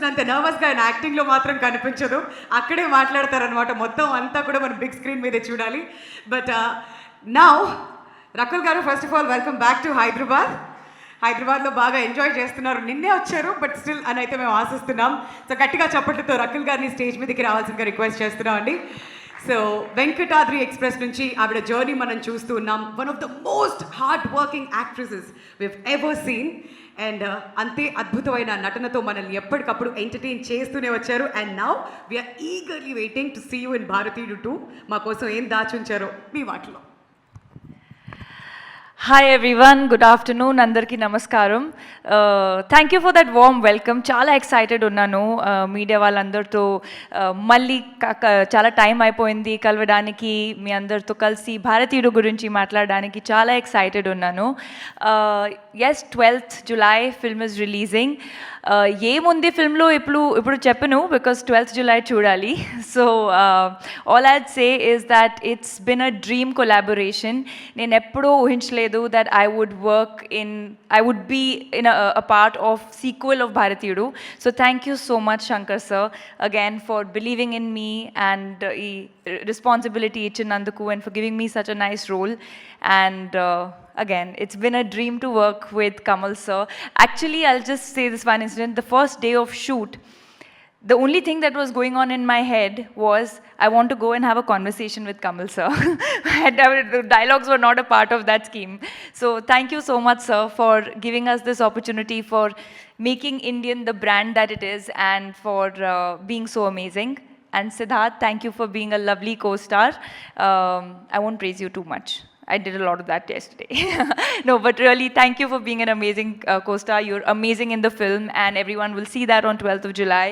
కనిపిస్తున్నంత నర్వస్గా ఆయన యాక్టింగ్లో మాత్రం కనిపించదు. అక్కడే మాట్లాడతారనమాట మొత్తం అంతా కూడా మనం బిగ్ స్క్రీన్ మీదే చూడాలి. But now uh, Rakul garu first of all welcome back to Hyderabad హైదరాబాద్లో బాగా ఎంజాయ్ చేస్తున్నారు. నిన్నే వచ్చారు బట్ స్టిల్ అని అయితే మేము ఆశిస్తున్నాం. సో గట్టిగా చప్పట్లతో రకుల్ గారిని స్టేజ్ మీదకి రావాల్సిందిగా రిక్వెస్ట్ చేస్తున్నాం అండి సో వెంకటాద్రి ఎక్స్ప్రెస్ నుంచి ఆవిడ జర్నీ మనం చూస్తూ ఉన్నాం. One of the most hard working actresses we've ever seen and అంతే అద్భుతమైన నటనతో మనల్ని ఎప్పటికప్పుడు ఎంటర్టైన్ చేస్తూనే వచ్చారు. And now we're eagerly waiting to see you in Bharateeyudu two మా కోసం ఏం దాచుంచారో మీ వాటిలో. హాయ్ ఎవ్రీవన్ గుడ్ ఆఫ్టర్నూన్ అందరికీ నమస్కారం. Thank you for that warm welcome చాలా ఎక్సైటెడ్ ఉన్నాను. Uh, మీడియా వాళ్ళందరితో uh, మళ్ళీ చాలా టైం అయిపోయింది కలవడానికి. మీ అందరితో కలిసి భారతీయుడు గురించి మాట్లాడడానికి చాలా ఎక్సైటెడ్ ఉన్నాను. As twelfth July film is releasing ఏముంది ఫిల్మ్లో ఇప్పుడు ఇప్పుడు చెప్పను బికాస్ ట్వెల్త్ జులై చూడాలి. So all I'd say is that it's been a dream collaboration నేను ఎప్పుడూ ఊహించలేదు Yedu that I would work in, I would be in a, a part of sequel of Bharat Yedu. So thank you so much, Shankar sir, again for believing in me and uh, responsibility Ichinandaku and for giving me such a nice role. And uh, again, it's been a dream to work with Kamal sir. Actually, I'll just say this one incident. The first day of shoot, the only thing that was going on in my head was I want to go and have a conversation with Kamal sir. The dialogues were not a part of that scheme. So thank you so much, sir, for giving us this opportunity for making Indian the brand that it is and for uh, being so amazing. And Siddharth, thank you for being a lovely co-star. Um, I won't praise you too much. I did a lot of that yesterday. no, but really, thank you for being an amazing uh, co-star. You're amazing in the film, and everyone will see that on 12th of July.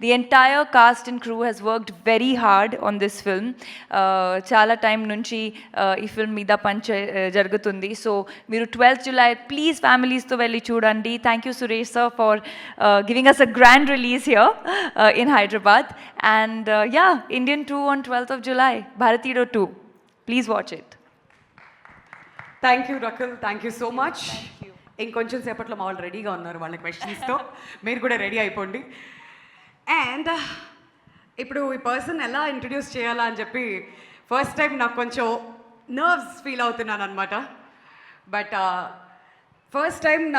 The entire cast and crew has worked very hard on this film. Uh, చాలా time నుంచి uh, ఈ film మీద పని చే- uh, జరుగుతుంది so మీరు twelfth July please ఫ్యామిలీస్తో వెళ్ళి చూడండి thank you Suresh sir for giving us a grand release here in Hyderabad and ya Indian two on twelfth of July Bharateeyudu two please watch it Thank you Rakul thank you so much ఇంకొంచెం సేపట్లో మా వాళ్ళు రెడీగా ఉన్నారు వాళ్ళ క్వశ్చన్స్తో మీరు కూడా ready అయిపోండి. అండ్ ఇప్పుడు ఈ పర్సన్ ఎలా ఇంట్రడ్యూస్ చేయాలా అని చెప్పి ఫస్ట్ టైం నాకు కొంచెం నర్వ్స్ ఫీల్ అవుతున్నాను అనమాట బట్ ఫస్ట్ టైం